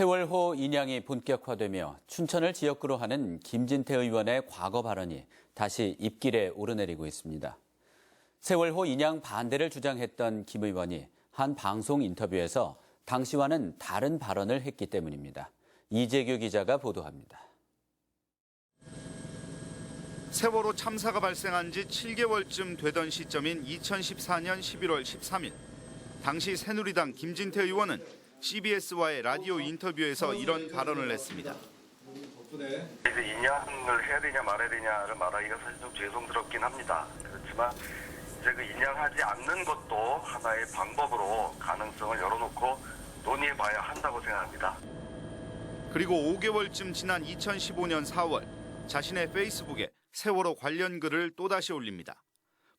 세월호 인양이 본격화되며 춘천을 지역구로 하는 김진태 의원의 과거 발언이 다시 입길에 오르내리고 있습니다. 세월호 인양 반대를 주장했던 김 의원이 한 방송 인터뷰에서 당시와는 다른 발언을 했기 때문입니다. 이재규 기자가 보도합니다. 세월호 참사가 발생한 지 7개월쯤 되던 시점인 2014년 11월 13일. 당시 새누리당 김진태 의원은 CBS와의 라디오 인터뷰에서 이런 발언을 했습니다. 이제 인양을 해야 되냐 말아야 되냐를 말하기가 사실 좀 죄송스럽긴 합니다. 그렇지만 이제 그 인양하지 않는 것도 하나의 방법으로 가능성을 열어놓고 논의해 봐야 한다고 생각합니다. 그리고 5개월쯤 지난 2015년 4월 자신의 페이스북에 세월호 관련 글을 또다시 올립니다.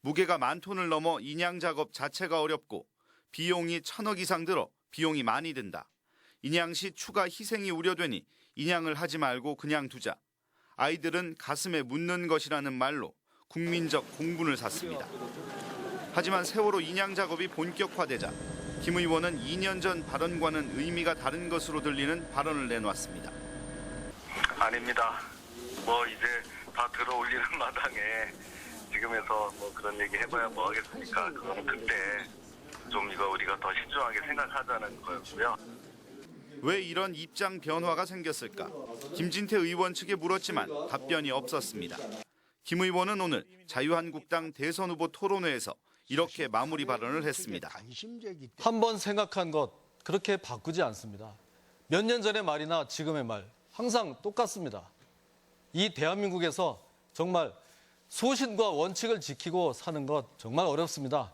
무게가 만 톤을 넘어 인양 작업 자체가 어렵고 비용이 천억 이상 들어 비용이 많이 든다. 인양 시 추가 희생이 우려되니 인양을 하지 말고 그냥 두자. 아이들은 가슴에 묻는 것이라는 말로 국민적 공분을 샀습니다. 하지만 세월호 인양 작업이 본격화되자 김 의원은 2년 전 발언과는 의미가 다른 것으로 들리는 발언을 내놓았습니다. 아닙니다. 뭐 이제 다 들어올리는 마당에 지금에서 뭐 그런 얘기 해봐야 뭐 하겠습니까? 그거는 그때 좀 이거 우리가 더 신중하게 생각하자는 거였고요. 왜 이런 입장 변화가 생겼을까? 김진태 의원 측에 물었지만 답변이 없었습니다. 김 의원은 오늘 자유한국당 대선 후보 토론회에서 이렇게 마무리 발언을 했습니다. 한 번 생각한 것 그렇게 바꾸지 않습니다. 몇 년 전의 말이나 지금의 말 항상 똑같습니다. 이 대한민국에서 정말 소신과 원칙을 지키고 사는 것 정말 어렵습니다.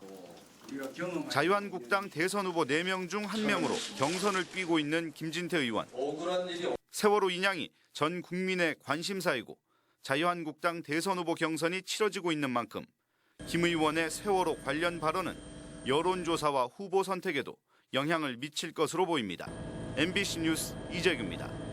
자유한국당 대선 후보 4명 중 1명으로 경선을 뛰고 있는 김진태 의원. 세월호 인양이 전 국민의 관심사이고 자유한국당 대선 후보 경선이 치러지고 있는 만큼 김 의원의 세월호 관련 발언은 여론조사와 후보 선택에도 영향을 미칠 것으로 보입니다. MBC 뉴스 이재규입니다.